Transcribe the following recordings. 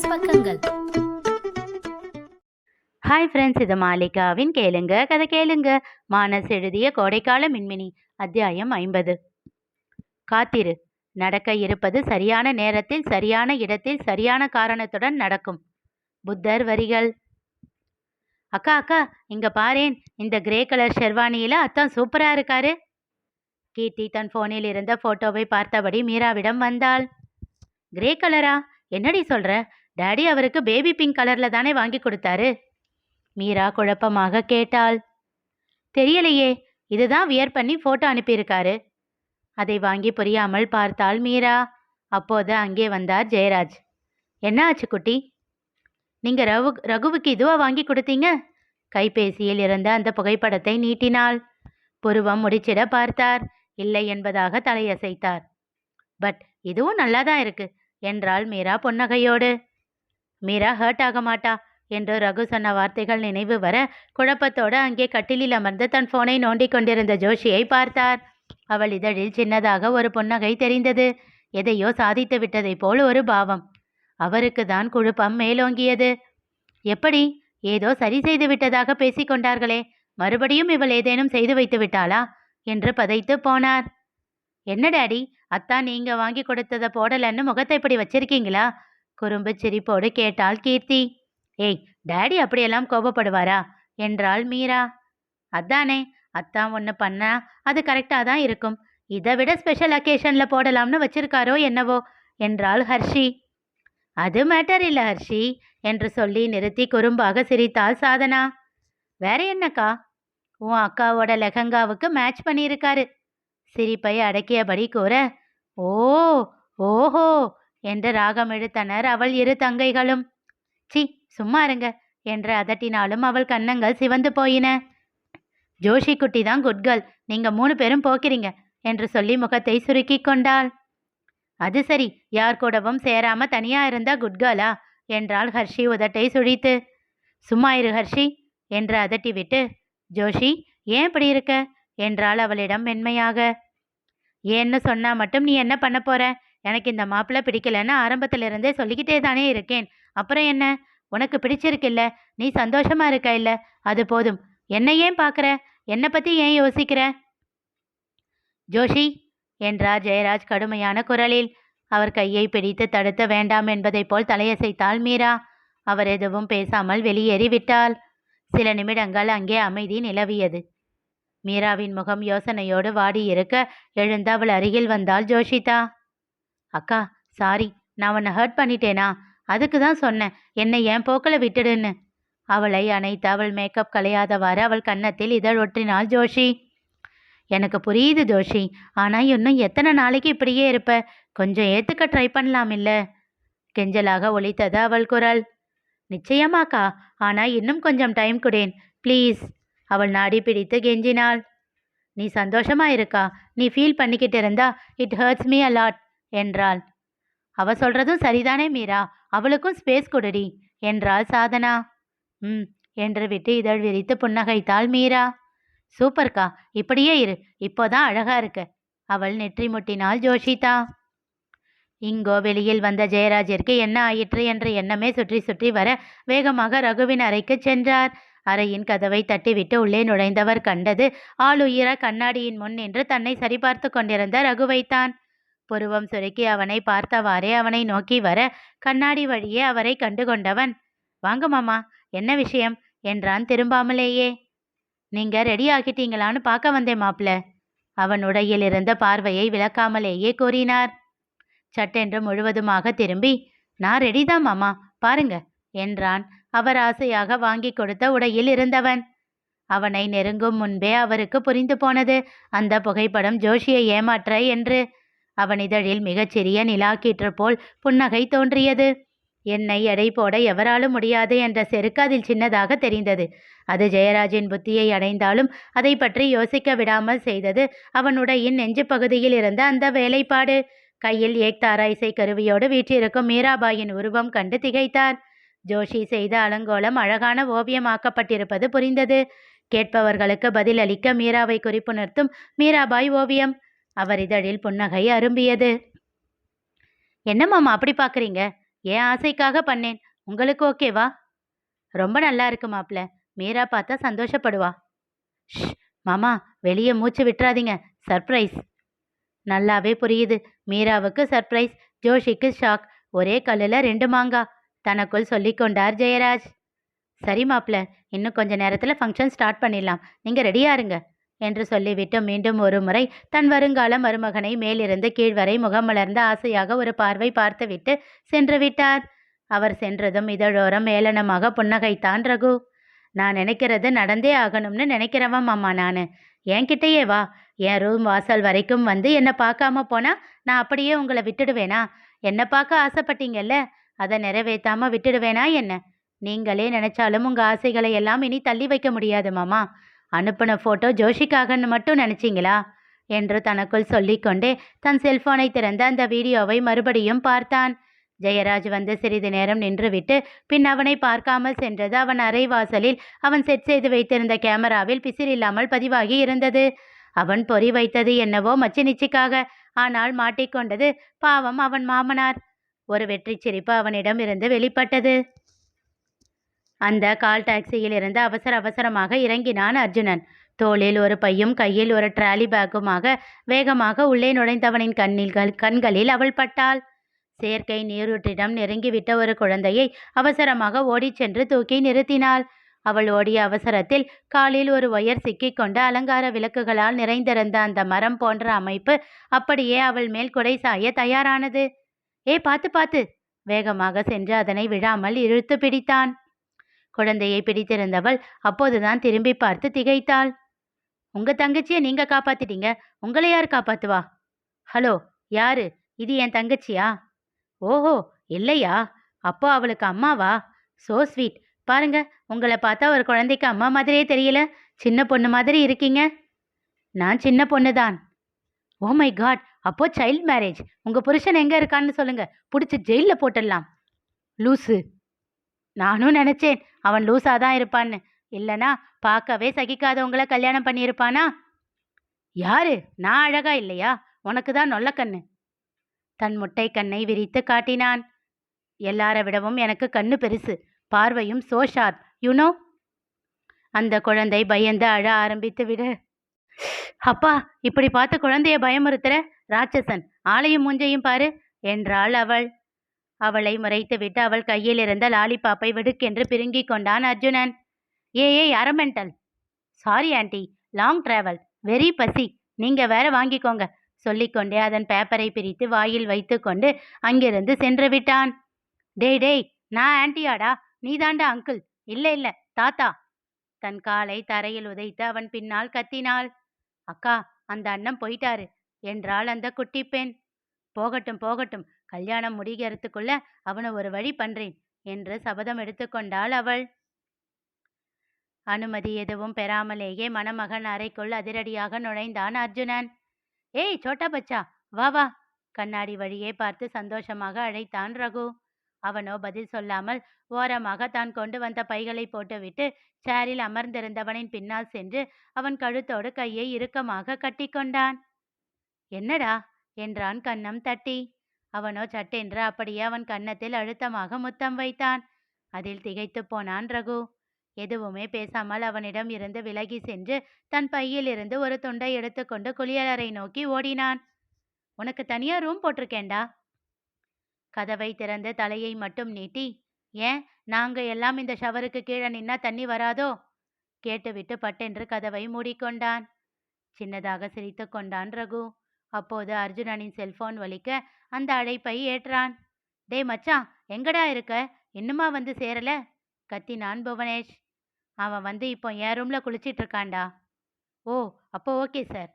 Plus பக்கங்கள். Hi friends இது மாலிகாவின் கேளுங்க கதை கேளுங்க. மானஸ் எழுதிய கோடைக்கால மின்மினி அத்தியாயம் ஐம்பது. காத்திரு. நடக்க இருப்பது சரியான நேரத்தில் சரியான இடத்தில் சரியான காரணத்துடன் நடக்கும். புத்தர் வரிகள். அக்கா அக்கா இங்க பாரேன். இந்த கிரே கலர் ஷெர்வானியில அத்தான் சூப்பரா இருக்காரு. கீர்த்தி தன் போனில் இருந்த போட்டோவை பார்த்தபடி மீராவிடம் வந்தாள். கிரே கலரா என்னடி சொல்ற? டாடி அவருக்கு பேபி பிங்க் கலர்ல தானே வாங்கி கொடுத்தாரு? மீரா குழப்பமாக கேட்டாள். தெரியலையே இதுதான் வியர் பண்ணி போட்டோ அனுப்பியிருக்காரு. அதை வாங்கி புரியாமல் பார்த்தாள் மீரா. அப்போது அங்கே வந்தார் ஜெயராஜ். என்ன ஆச்சு குட்டி? நீங்க ரகு ரகுவுக்கு இதுவா வாங்கி கொடுத்தீங்க? கைபேசியில் இருந்த அந்த புகைப்படத்தை நீட்டினாள். புருவம் முடிச்சிட பார்த்தார். இல்லை என்பதாக தலையசைத்தார். பட் இதுவும் நல்லா தான் இருக்கு என்றாள் மீரா புன்னகையோடு. மீரா ஹர்ட் ஆக மாட்டா என்று ரகு சொன்ன வார்த்தைகள் நினைவு வர குழப்பத்தோடு அங்கே கட்டிலில் அமர்ந்து தன் போனை நோண்டிக் கொண்டிருந்த ஜோஷியை பார்த்தார். அவள் இதழில் சின்னதாக ஒரு புன்னகை தெரிந்தது. எதையோ சாதித்து விட்டதைப் போல் ஒரு பாவம். அவருக்கு தான் குழப்பம் மேலோங்கியது. எப்படி? ஏதோ சரி செய்து விட்டதாக பேசிக் கொண்டார்களே. மறுபடியும் இவள் ஏதேனும் செய்து வைத்து விட்டாளா? என்று பதைத்து போனார். என்ன டாடி? அத்தான் நீங்க வாங்கி கொடுத்ததை போடலன்னு முகத்தை இப்படி வச்சிருக்கீங்களா? குறும்பு சிரிப்போடு கேட்டாள் கீர்த்தி. ஏய் டேடி அப்படியெல்லாம் கோபப்படுவாரா? என்றாள் மீரா. அதானே அத்தான் ஒன்று பண்ணா அது கரெக்டாக தான் இருக்கும். இதை விட ஸ்பெஷல் அக்கேஷனில் போடலாம்னு வச்சிருக்காரோ என்னவோ? என்றாள் ஹர்ஷி. அது மேட்டர் இல்லை ஹர்ஷி என்று சொல்லி நிறுத்தி குறும்பாக சிரித்தாள் சாதனா. வேற என்னக்கா? உன் அக்காவோட லெஹங்காவுக்கு மேட்ச் பண்ணியிருக்காரு. சிரிப்பை அடக்கியபடி கூற ஓ ஓஹோ என்று ராகம் இழுத்தனர் அவள் இரு தங்கைகளும். சி சும்மா இருங்க என்று அதட்டினாலும் அவள் கன்னங்கள் சிவந்து போயின. ஜோஷி குட்டி தான் குட் கேர்ள் நீங்க மூணு பேரும் போக்கிறீங்க என்று சொல்லி முகத்தை சுருக்கி கொண்டாள். அது சரி யார் கூடவும் சேராம தனியா இருந்தா குட் கேர்ளா என்றாள் ஹர்ஷி உதட்டை சுழித்து. சும்மா இரு ஹர்ஷி என்று அதட்டிவிட்டு. ஜோஷி ஏன் இப்படி இருக்க? என்றாள் அவளிடம் மென்மையாக. ஏன்னு சொன்னா மட்டும் நீ என்ன பண்ண போற? எனக்கு இந்த மாப்பிள்ளை பிடிக்கலன்னு ஆரம்பத்திலிருந்தே சொல்லிக்கிட்டே தானே இருக்கேன். அப்புறம் என்ன? உனக்கு பிடிச்சிருக்கில்ல. நீ சந்தோஷமா இருக்க இல்ல? அது போதும். என்னை ஏன் பார்க்குற என்னை பற்றி ஏன் யோசிக்கிற? ஜோஷி என்றார் ஜெயராஜ் கடுமையான குரலில். அவர் கையை பிடித்து தடுத்த வேண்டாம் என்பதைப் போல் தலையசைத்தாள் மீரா. அவர் எதுவும் பேசாமல் வெளியேறி விட்டாள். சில நிமிடங்கள் அங்கே அமைதி நிலவியது. மீராவின் முகம் யோசனையோடு வாடி இருக்க எழுந்து அவள் அருகில் வந்தாள் ஜோஷிதா. அக்கா சாரி நான் உன்னை ஹர்ட் பண்ணிட்டேனா? அதுக்கு தான் சொன்னேன் என்னை என் போக்கில் விட்டுடுன்னு. அவளை அணைத்து அவள் மேக்கப் கலையாதவாறு அவள் கன்னத்தில் இதழ் ஒற்றினாள் ஜோஷி. எனக்கு புரியுது ஜோஷி ஆனால் இன்னும் எத்தனை நாளைக்கு இப்படியே இருப்ப? கொஞ்சம் ஏற்றுக்க ட்ரை பண்ணலாம் இல்லை? கெஞ்சலாக ஒலித்தது அவள் குரல். நிச்சயமாக்கா ஆனால் இன்னும் கொஞ்சம் டைம் குடேன் ப்ளீஸ் அவள் நாடி பிடித்து கெஞ்சினாள். நீ சந்தோஷமா இருக்கா? நீ ஃபீல் பண்ணிக்கிட்டு இருந்தா இட் ஹர்ட்ஸ் மீ அலாட் என்றாள். அவ சொல்றதும் சரிதானே மீரா? அவளுக்கும் ஸ்பேஸ் கொடுடி என்றாள் சாதனா. ம் என்று விட்டு இதழ் விரித்து புன்னகைத்தாள் மீரா. சூப்பர்க்கா இப்படியே இரு இப்போதான் அழகா இருக்கு அவள் நெற்றி முட்டினாள் ஜோஷிதா. இங்கோ வெளியில் வந்த ஜெயராஜிற்கு என்ன ஆயிற்று என்ற எண்ணமே சுற்றி சுற்றி வர வேகமாக ரகுவின் அறைக்கு சென்றார். அறையின் கதவை தட்டிவிட்டு உள்ளே நுழைந்தவர் கண்டது ஆளுயிர கண்ணாடியின் முன் நின்று தன்னை சரிபார்த்து கொண்டிருந்த ரகுவைத்தான் புருவம் சுருக்கி அவனை பார்த்தவாறே அவனை நோக்கி வர கண்ணாடி வழியே அவரை கண்டுகொண்டவன். வாங்க மாமா என்ன விஷயம்? என்றான் திரும்பாமலேயே. நீங்க ரெடி ஆகிட்டீங்களான்னு பார்க்க வந்தேன் மாப்ள. அவன் உடையில் இருந்த பார்வையை விளக்காமலேயே கூறினார். சட்டென்று முழுவதுமாக திரும்பி நான் ரெடிதான் மாமா பாருங்க என்றான். அவர் ஆசையாக வாங்கி கொடுத்த உடையில் இருந்தவன். அவனை நெருங்கும் முன்பே அவருக்கு புரிந்து போனது. அந்த புகைப்படம் ஜோஷியை ஏமாற்ற என்று அவன் இதழில் மிகச்சிறிய நிலாக்கீற்று போல் புன்னகை தோன்றியது. என்னை எடை போட எவராலும் முடியாது என்ற செருக்கு அதில் சின்னதாக தெரிந்தது. அது ஜெயராஜின் புத்தியை அடைந்தாலும் அதை பற்றி யோசிக்க விடாமல் செய்தது அவனுடையின் நெஞ்சு பகுதியில் இருந்த அந்த வேலைப்பாடு. கையில் ஏக்தாரா இசை கருவியோடு வீற்றிருக்கும் மீராபாயின் உருவம் கண்டு திகைத்தார். ஜோஷி செய்த அலங்கோலம் அழகான ஓவியமாக்கப்பட்டிருப்பது புரிந்தது. கேட்பவர்களுக்கு பதிலளிக்க மீராவை குறிப்பு நிறுத்தும் மீராபாய் ஓவியம். அவர் இதழில் புன்னகை அரும்பியது. என்ன மாமா அப்படி பார்க்குறீங்க என் ஆசைக்காக பண்ணேன்? உங்களுக்கு ஓகேவா? ரொம்ப நல்லா இருக்கு மாப்ள. மீரா பார்த்தா சந்தோஷப்படுவா. ஷ் மாமா வெளியே மூச்சு விட்டுறாதீங்க. சர்ப்ரைஸ். நல்லாவே புரியுது. மீராவுக்கு சர்ப்ரைஸ். ஜோஷிக்கு ஷாக். ஒரே கல்லில் ரெண்டு மாங்கா. தனக்குள் சொல்லிக்கொண்டார் ஜெயராஜ். சரி மாப்ள. இன்னும் கொஞ்ச நேரத்தில் ஃபங்க்ஷன் ஸ்டார்ட் பண்ணிடலாம். நீங்கள் ரெடியாக இருங்க. என்று சொல்லிவிட்டு மீண்டும் ஒரு முறை தன் வருங்கால மருமகனை மேலிருந்து கீழ்வரை முகமலர்ந்த ஆசையாக ஒரு பார்வை பார்த்துவிட்டு சென்று விட்டார். அவர் சென்றதும் இதழோரம் மேலனமாக புன்னகைத்தான் ரகு நான் நினைக்கிறது நடந்தே ஆகணும்னு நினைக்கிறவன் மாமா நான்? என்கிட்டயே வா. என் ரூம் வாசல் வரைக்கும் வந்து என்னை பார்க்காம போனா நான் அப்படியே உங்களை விட்டுடுவேனா? என்னை பார்க்க ஆசைப்பட்டீங்கல்ல? அதை நிறைவேற்றாம விட்டுடுவேனா என்ன? நீங்களே நினைச்சாலும் உங்க ஆசைகளை எல்லாம் இனி தள்ளி வைக்க முடியாது மாமா. அனுப்பின போட்டோ ஜோஷிக்காகன்னு மட்டும் நினைச்சீங்களா? என்று தனக்குள் சொல்லிக்கொண்டே தன் செல்போனை திறந்து அந்த வீடியோவை மறுபடியும் பார்த்தான். ஜெயராஜ் வந்து சிறிது நேரம் நின்றுவிட்டு பின் அவனை பார்க்காமல் சென்றது அவன் அறை வாசலில் அவன் செட் செய்து வைத்திருந்த கேமராவில் பிசிறில்லாமல் பதிவாகி இருந்தது. அவன் பொறி வைத்தது என்னவோ மச்சி நிச்சிக்காக ஆனால் மாட்டிக்கொண்டது பாவம் அவன் மாமனார். ஒரு வெற்றி சிரிப்பு அவனிடம் இருந்து வெளிப்பட்டது. அந்த கால் டாக்ஸியில் இருந்து அவசர அவசரமாக இறங்கினான் அர்ஜுனன். தோளில் ஒரு பையும் கையில் ஒரு ட்ராலி பேக்குமாக வேகமாக உள்ளே நுழைந்தவனின் கண்ணில்கள் கண்களில் அவள் பட்டாள். செயற்கை நீரூற்றிடம் நெருங்கிவிட்ட ஒரு குழந்தையை அவசரமாக ஓடிச் சென்று தூக்கி நிறுத்தினாள். அவள் ஓடிய அவசரத்தில் காலில் ஒரு ஒயர் சிக்கிக்கொண்டு அலங்கார விளக்குகளால் நிறைந்திருந்த அந்த மரம் போன்ற அமைப்பு அப்படியே அவள் மேல் குடை சாய தயாரானது. ஏ பார்த்து பார்த்து. வேகமாக சென்று அதனை விழாமல் இழுத்து பிடித்தான். குழந்தையை பிடித்திருந்தவள் அப்போதுதான் திரும்பி பார்த்து திகைத்தாள். உங்க தங்கச்சியை நீங்க காப்பாத்திட்டீங்க. உங்களை யார் காப்பாத்துவா? ஹலோ யாரு? இது என் தங்கச்சியா? ஓஹோ இல்லையா? அப்போ அவளுக்கு அம்மாவா? So sweet. பாருங்க உங்களை பார்த்தா ஒரு குழந்தைக்கு அம்மா மாதிரியே தெரியல. சின்ன பொண்ணு மாதிரி இருக்கீங்க. நான் சின்ன பொண்ணு தான் ஓ மை காட்! அப்போ சைல்ட் மேரேஜ். உங்க புருஷன் எங்க இருக்கான்னு சொல்லுங்க. பிடிச்சி ஜெயிலில் போட்டுடலாம். லூசு. நானும் நினைச்சேன் அவன் லூசா தான் இருப்பான்னு. இல்லனா பார்க்கவே சகிக்காதவங்கள கல்யாணம் பண்ணியிருப்பானா? யாரு? நான் அழகா இல்லையா? உனக்கு தான் நொல்ல கண்ணு. தன் முட்டை கண்ணை விரித்து காட்டினான். எல்லார விடவும் எனக்கு கண்ணு பெருசு. பார்வையும் சோ ஷார்ப் யூனோ அந்த குழந்தை பயந்து அழ ஆரம்பித்து விடு. அப்பா இப்படி பார்த்து குழந்தைய பயமுறுத்துற? ராட்சசன் ஆளையும் மூஞ்சையும் பாரு என்றாள் அவள். அவளை முறைத்துவிட்டு அவள் கையில் இருந்த லாலிபாப்பை வெடுக்கென்று பிருங்கிக் கொண்டான் அர்ஜுனன். ஏ ஏ அரமெண்டல் sorry aunty long travel very பசி நீங்க வேற வாங்கிக்கோங்க. சொல்லிக்கொண்டே அதன் பேப்பரை பிரித்து வாயில் வைத்துக்கொண்டு அங்கிருந்து சென்று விட்டான். டேய் டேய் நான் ஆண்டியாடா நீதாண்டா அங்கிள் இல்ல இல்ல. தாத்தா. தன் காலை தரையில் உதைத்து அவன் பின்னால் கத்தினாள். அக்கா அந்த அண்ணன் போயிட்டாரு என்றாள் அந்த குட்டி பெண். போகட்டும் போகட்டும். கல்யாணம் முடிகிறதுக்குள்ள அவனை ஒரு வழி பண்றேன் என்று சபதம் எடுத்துக்கொண்டாள் அவள். அனுமதி எதுவும் பெறாமலேயே மணமகன் அறைக்குள் அதிரடியாக நுழைந்தான் அர்ஜுனன். ஏய் சோட்டா பச்சா வா வா கண்ணாடி வழியே பார்த்து சந்தோஷமாக அழைத்தான் ரகு. அவனோ பதில் சொல்லாமல் ஓரமாக தான் கொண்டு வந்த பைகளை போட்டுவிட்டு சேரில் அமர்ந்திருந்தவனின் பின்னால் சென்று அவன் கழுத்தோடு கையை இறுக்கமாக கட்டிக்கொண்டான் என்னடா? என்றான் கண்ணம் தட்டி. அவனோ சட்டென்று அப்படியே அவன் கன்னத்தில் அழுத்தமாக முத்தம் வைத்தான். அதில் திகைத்து போனான் ரகு. எதுவுமே பேசாமல் அவனிடம் இருந்து விலகி சென்று தன் பையிலிருந்து ஒரு துண்டை எடுத்துக்கொண்டு குளியலறை நோக்கி ஓடினான். உனக்கு தனியா ரூம் போட்டிருக்கேன்டா? கதவை திறந்து தலையை மட்டும் நீட்டி ஏன் நாங்க எல்லாம் இந்த ஷவருக்கு கீழே நின்னா தண்ணி வராதோ? கேட்டுவிட்டு பட்டென்று கதவை மூடிக்கொண்டான். சின்னதாக சிரித்து கொண்டான் ரகு. அப்போது அர்ஜுனனின் செல்போன் வலிக்க அந்த அழைப்பை ஏற்றான். டேய் மச்சான் எங்கடா இருக்க? இன்னுமா வந்து சேரல? கத்தினான் புவனேஷ். அவன் வந்து இப்போ என் ரூம்ல குளிச்சிட்டு இருக்கான்டா. ஓ அப்போ ஓகே சார்.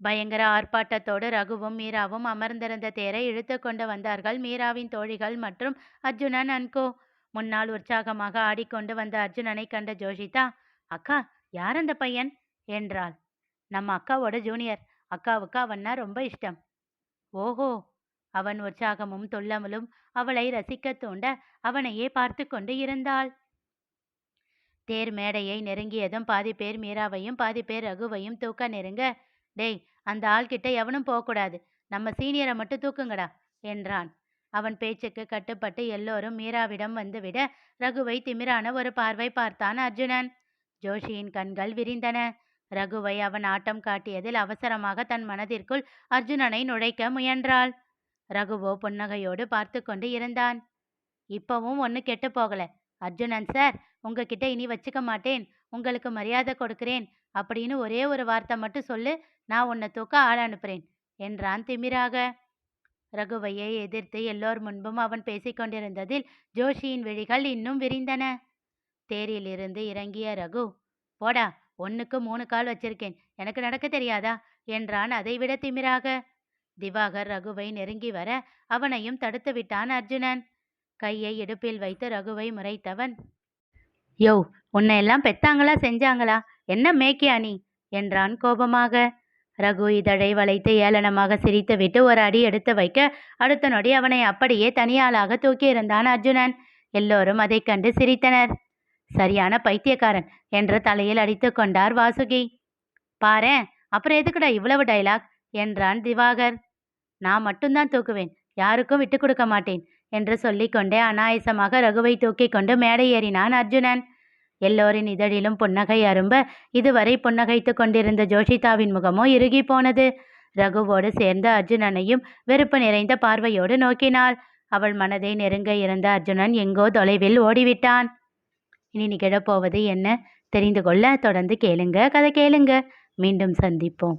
பயங்கர ஆர்ப்பாட்டத்தோடு ரகுவும் மீராவும் அமர்ந்திருந்த தேரை இழுத்து கொண்டு வந்தார்கள் மீராவின் தோழிகள் மற்றும் அர்ஜுனன் அன்கோ. முன்னால் உற்சாகமாக ஆடிக்கொண்டு வந்த அர்ஜுனனை கண்ட ஜோஷிதா அக்கா யார் அந்த பையன்? என்றாள். நம்ம அக்காவோட ஜூனியர். அக்காவுக்கு அவன்னா ரொம்ப இஷ்டம். ஓஹோ! அவன் உற்சாகமும் துள்ளமலும் அவளை ரசிக்கத் தூண்ட அவனையே பார்த்து கொண்டு இருந்தாள். தேர் மேடையை நெருங்கியதும் பாதி பேர் மீராவையும் பாதி பேர் ரகுவையும் தூக்க நெருங்க டேய் அந்த ஆள்கிட்ட எவனும் போகக்கூடாது நம்ம சீனியரை மட்டும் தூக்குங்கடா என்றான். அவன் பேச்சுக்கு கட்டுப்பட்டு எல்லோரும் மீராவிடம் வந்துவிட ரகுவை திமிரான ஒரு பார்வை பார்த்தான் அர்ஜுனன். ஜோஷியின் கண்கள் விரிந்தன. ரகுவை அவன் ஆட்டம் காட்டியதில் அவசரமாக தன் மனதிற்குள் அர்ஜுனனை நுழைக்க முயன்றாள். ரகுவோ புன்னகையோடு பார்த்து கொண்டு இருந்தான். இப்பவும் ஒன்று கெட்டு போகல. அர்ஜுனன் சார் உங்ககிட்ட இனி வச்சுக்க மாட்டேன். உங்களுக்கு மரியாதை கொடுக்கிறேன். அப்படின்னு ஒரே ஒரு வார்த்தை மட்டும் சொல்லு. நான் உன்னை தூக்க ஆள் அனுப்புறேன் என்றான் திமிராக. ரகுவையை எதிர்த்து எல்லோர் முன்பும் அவன் பேசிக்கொண்டிருந்ததில் ஜோஷியின் விழிகள் இன்னும் விரிந்தன. தேரிலிருந்து இறங்கிய ரகு போடா ஒன்னுக்கு மூணு கால் வச்சிருக்கேன். எனக்கு நடக்க தெரியாதா? என்றான். அதைவிட திமிராக. திவாகர் ரகுவை நெருங்கி வர அவனையும் தடுத்து விட்டான் அர்ஜுனன். கையை இடுப்பில் வைத்து ரகுவை முறைத்தவன். யோ உன்னை எல்லாம் பெத்தாங்களா செஞ்சாங்களா? என்ன மேக்கியா நீ? என்றான் கோபமாக. ரகு இதழை வளைத்து ஏளனமாக சிரித்துவிட்டு ஒரு அடி எடுத்து வைக்க அடுத்த நொடி அவனை அப்படியே தனியாளாக தூக்கியிருந்தான் அர்ஜுனன். எல்லோரும் அதைக் கண்டு சிரித்தனர். சரியான பைத்தியக்காரன் என்று தலையில் அடித்து கொண்டார் வாசுகி. பாரு அப்புறம் எதுக்குடா இவ்வளவு டைலாக் என்றான் திவாகர். நான் மட்டும்தான் தூக்குவேன். யாருக்கும் விட்டு கொடுக்க மாட்டேன் என்று சொல்லிக்கொண்டே அனாயசமாக ரகுவை தூக்கி கொண்டு மேடை ஏறினான் அர்ஜுனன். எல்லோரின் இதழிலும் புன்னகை அரும்ப இதுவரை புன்னகைத்து கொண்டிருந்த ஜோஷிதாவின் முகமோ இறுகி போனது. ரகுவோடு சேர்ந்த அர்ஜுனனையும் வெறுப்பு நிறைந்த பார்வையோடு நோக்கினாள். அவள் மனதை நெருங்க இருந்த அர்ஜுனன் எங்கோ தொலைவில் ஓடிவிட்டான். இனி நிகழப்போவது என்ன? தெரிந்து கொள்ள தொடர்ந்து கேளுங்க. கதை கேளுங்க. மீண்டும் சந்திப்போம்.